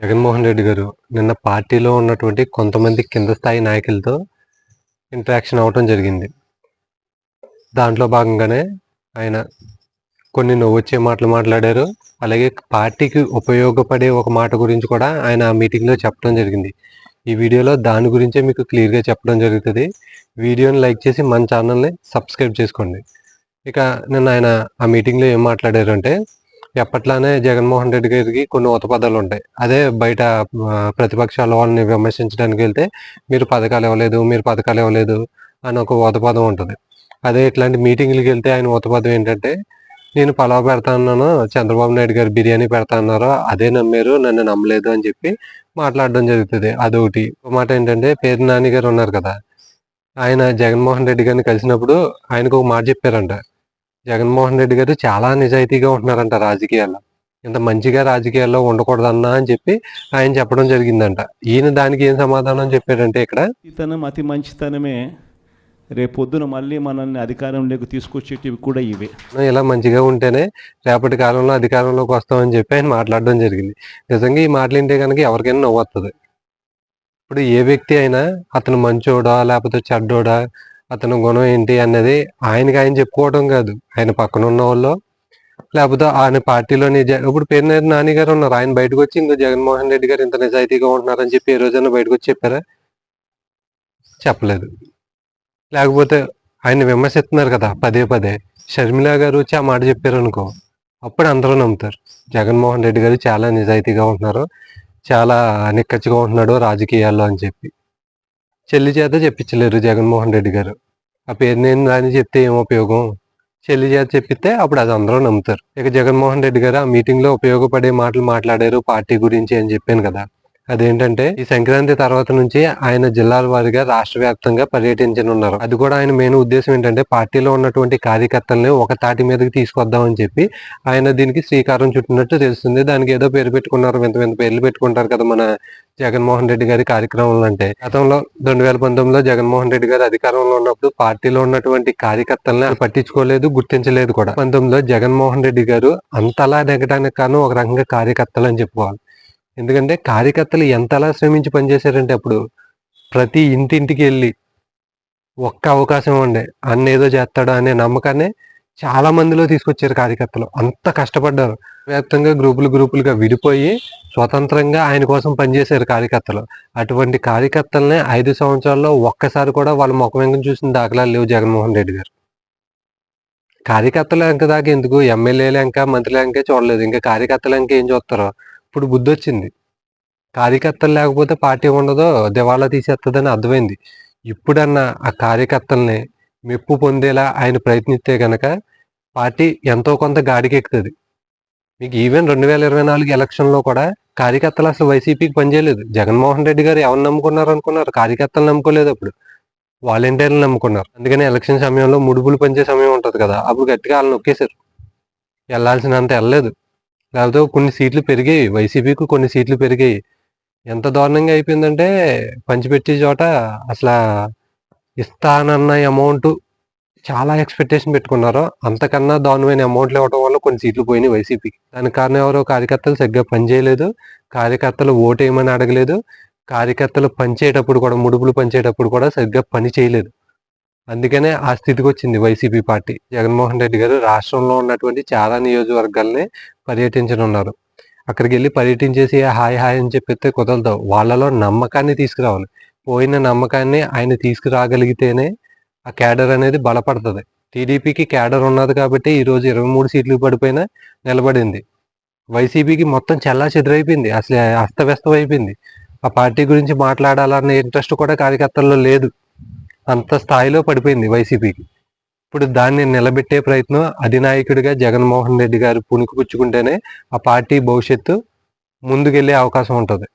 జగన్మోహన్ రెడ్డి గారు నిన్న పార్టీలో ఉన్నటువంటి కొంతమంది కింద స్థాయి నాయకులతో ఇంటరాక్షన్ అవ్వటం జరిగింది. దాంట్లో భాగంగానే ఆయన కొన్ని నవ్వొచ్చే మాటలు మాట్లాడారు. అలాగే పార్టీకి ఉపయోగపడే ఒక మాట గురించి కూడా ఆయన ఆ మీటింగ్లో చెప్పడం జరిగింది. ఈ వీడియోలో దాని గురించే మీకు క్లియర్గా చెప్పడం జరుగుతుంది. వీడియోని లైక్ చేసి మన ఛానల్ని సబ్స్క్రైబ్ చేసుకోండి. ఇక నిన్న ఆయన ఆ మీటింగ్లో ఏం మాట్లాడారు అంటే ఎప్పట్లానే జగన్మోహన్ రెడ్డి గారికి కొన్ని ఉతపదాలు ఉంటాయి అదే బయట ప్రతిపక్షాల వాళ్ళని విమర్శించడానికి వెళ్తే మీరు పథకాలు ఇవ్వలేదు మీరు పథకాలు ఇవ్వలేదు అని ఒక ఉతపదం ఉంటుంది. అదే ఇట్లాంటి మీటింగ్లకు వెళ్తే ఆయన ఉతపదం ఏంటంటే నేను పలావ్ పెడతాను చంద్రబాబు నాయుడు గారు బిర్యానీ పెడతాన్నారు అదే నమ్మారు నన్ను నమ్మలేదు అని చెప్పి మాట్లాడడం జరుగుతుంది. అదొకటి. ఒక మాట ఏంటంటే పేరు నాని గారు ఉన్నారు కదా ఆయన జగన్మోహన్ రెడ్డి గారిని కలిసినప్పుడు ఆయనకు ఒక మాట చెప్పారంట. జగన్మోహన్ రెడ్డి గారు చాలా నిజాయితీగా ఉంటున్నారంట రాజకీయాల్లో. ఇంత మంచిగా రాజకీయాల్లో ఉండకూడదన్నా అని చెప్పి ఆయన చెప్పడం జరిగిందంట. ఈయన దానికి ఏం సమాధానం చెప్పాడంటే ఇక్కడ? మంచితనం అతి మంచితనమే రేపొద్దున మళ్ళీ మనల్ని అధికారంలోకి తీసుకొచ్చేటివి కూడా ఇవే. ఇలా మంచిగా ఉంటేనే రేపటి కాలంలో అధికారంలోకి వస్తామని చెప్పి ఆయన మాట్లాడడం జరిగింది. నిజంగా ఈ మాటలు వింటే కనుక ఎవరికైనా నవ్వు వస్తుంది ఇప్పుడు ఏ వ్యక్తి అయినా అతను మంచోడా లేకపోతే చెడ్డోడా అతని గుణం ఏంటి అన్నది ఆయనకి ఆయన చెప్పుకోవడం కాదు. ఆయన పక్కన ఉన్న వాళ్ళు లేకపోతే ఆయన పార్టీలోని జ- ఇప్పుడు పేరునేరు నాని గారు ఉన్నారు. ఆయన బయటకు వచ్చి ఇంకా జగన్మోహన్ రెడ్డి గారు ఇంత నిజాయితీగా ఉంటున్నారని చెప్పి ఏ రోజైనా బయటకు వచ్చి చెప్పారా? చెప్పలేదు. లేకపోతే ఆయన విమర్శిస్తున్నారు కదా పదే పదే. షర్మిల గారు వచ్చి ఆ మాట చెప్పారు అనుకో అప్పుడు అందరూ నమ్ముతారు. జగన్మోహన్ రెడ్డి గారు చాలా నిజాయితీగా ఉంటున్నారు. చాలా నిక్కచ్చిగా ఉంటున్నాడు రాజకీయాల్లో అని చెప్పి. చెల్లి చేత చెప్పించలేరు జగన్మోహన్ రెడ్డి గారు. ఆ పేరు నేను దాన్ని చెప్తే ఏం ఉపయోగం? చెల్లి చేత చెప్పితే అప్పుడు అది అందరూ నమ్ముతారు. ఇక జగన్మోహన్ రెడ్డి గారు ఆ మీటింగ్లో ఉపయోగపడే మాటలు మాట్లాడారు పార్టీ గురించి అని చెప్పాను కదా. అదేంటంటే ఈ సంక్రాంతి తర్వాత నుంచి ఆయన జిల్లాల వారిగా రాష్ట్ర వ్యాప్తంగా పర్యటించనున్నారు. అది కూడా ఆయన మెయిన్ ఉద్దేశం ఏంటంటే పార్టీలో ఉన్నటువంటి కార్యకర్తల్ని ఒక తాటి మీదకి తీసుకొద్దామని చెప్పి ఆయన దీనికి శ్రీకారం చుట్టినట్టు తెలుస్తుంది. దానికి ఏదో పేరు పెట్టుకున్నారు వింత వింత పేర్లు పెట్టుకుంటారు కదా మన జగన్మోహన్ రెడ్డి గారి కార్యక్రమంలో అంటే. గతంలో రెండు వేల పంతొమ్మిదిలో జగన్మోహన్ రెడ్డి గారు అధికారంలో ఉన్నప్పుడు పార్టీలో ఉన్నటువంటి కార్యకర్తల్ని పట్టించుకోలేదు గుర్తించలేదు కూడా. పంతొమ్మిదిలో జగన్మోహన్ రెడ్డి గారు అంతలా నెగటానికి కారణం ఒక రకంగా కార్యకర్తలు అని చెప్పుకోవాలి. ఎందుకంటే కార్యకర్తలు ఎంతలా శ్రమించి పనిచేశారంటే అప్పుడు ప్రతి ఇంటింటికి వెళ్ళి ఒక్క అవకాశం ఉండే అన్న ఏదో చేస్తాడు అనే నమ్మకాన్ని చాలా మందిలో తీసుకొచ్చారు కార్యకర్తలు. అంత కష్టపడ్డారు. వ్యాప్తంగా గ్రూపులు గ్రూపులుగా విడిపోయి స్వతంత్రంగా ఆయన కోసం పనిచేశారు కార్యకర్తలు. అటువంటి కార్యకర్తలనే ఐదు సంవత్సరాల్లో ఒక్కసారి కూడా వాళ్ళ ముఖం చూసిన దాఖలాలు లేవు జగన్మోహన్ రెడ్డి గారు. కార్యకర్తలు ఎంక దాకా ఎందుకు? ఎమ్మెల్యేలు ఇంకా మంత్రులు ఇంకా చూడలేదు. ఇంకా కార్యకర్తలు ఇంకా ఏం చూస్తారో? ఇప్పుడు బుద్ధి వచ్చింది కార్యకర్తలు లేకపోతే పార్టీ ఉండదో దివాళా తీసేస్తుందని అర్థమైంది. ఇప్పుడన్నా ఆ కార్యకర్తల్ని మెప్పు పొందేలా ఆయన ప్రయత్నిస్తే గనక పార్టీ ఎంతో కొంత గాడికెక్కుతుంది. మీకు ఈవెన్ రెండు వేల ఇరవై నాలుగు ఎలక్షన్లో కూడా కార్యకర్తలు అసలు వైసీపీకి పనిచేయలేదు జగన్మోహన్ రెడ్డి గారు ఎవరు నమ్ముకున్నారు అనుకున్నారు కార్యకర్తలు నమ్ముకోలేదు అప్పుడు. వాలంటీర్లు నమ్ముకున్నారు. అందుకని ఎలక్షన్ సమయంలో ముడుపులు పంచే సమయం ఉంటుంది కదా అప్పుడు గట్టిగా వాళ్ళని నొక్కేశారు. వెళ్ళాల్సినంత వెళ్ళలేదు. లేకపోతే కొన్ని సీట్లు పెరిగాయి. వైసీపీకి కొన్ని సీట్లు పెరిగాయి. ఎంత దారుణంగా అయిపోయిందంటే పంచిపెట్టే చోట అసలు ఇస్తానన్న అమౌంట్ చాలా ఎక్స్పెక్టేషన్ పెట్టుకున్నారు. అంతకన్నా దారుణమైన అమౌంట్లు ఇవ్వడం వల్ల కొన్ని సీట్లు పోయినాయి వైసీపీకి. దానికి కారణం ఎవరో కార్యకర్తలు సరిగ్గా పనిచేయలేదు కార్యకర్తలు ఓటేయమని అడగలేదు. కార్యకర్తలు పనిచేయటప్పుడు కూడా ముడుపులు పనిచేయటప్పుడు కూడా సరిగ్గా పని చేయలేదు. అందుకనే ఆ స్థితికి వచ్చింది వైసీపీ పార్టీ. జగన్మోహన్ రెడ్డి గారు రాష్ట్రంలో ఉన్నటువంటి చాలా నియోజకవర్గాల్ని పర్యటించనున్నారు. అక్కడికి వెళ్ళి పర్యటించేసి హాయ్ హాయ్ అని చెప్పితే కుదరదు. వాళ్ళలో నమ్మకాన్ని తీసుకురావాలి. పోయిన నమ్మకాన్ని ఆయన తీసుకురాగలిగితేనే ఆ క్యాడర్ అనేది బలపడుతుంది. టీడీపీకి క్యాడర్ ఉన్నది కాబట్టి ఈరోజు ఇరవై మూడు సీట్లు పడిపోయినా నిలబడింది. వైసీపీకి మొత్తం చల్లా చెదరైపోయింది. అసలు అస్తవ్యస్తం అయిపోయింది ఆ పార్టీ గురించి మాట్లాడాలన్న ఇంట్రెస్ట్ కూడా కార్యకర్తల్లో లేదు. అంత స్థాయిలో పడిపోయింది వైసీపీకి. ఇప్పుడు దాన్ని నిలబెట్టే ప్రయత్నం అధినాయకుడిగా జగన్మోహన్ రెడ్డి గారు పుణుకు పుచ్చుకుంటేనే ఆ పార్టీ భవిష్యత్తు ముందుకెళ్ళే అవకాశం ఉంటుంది.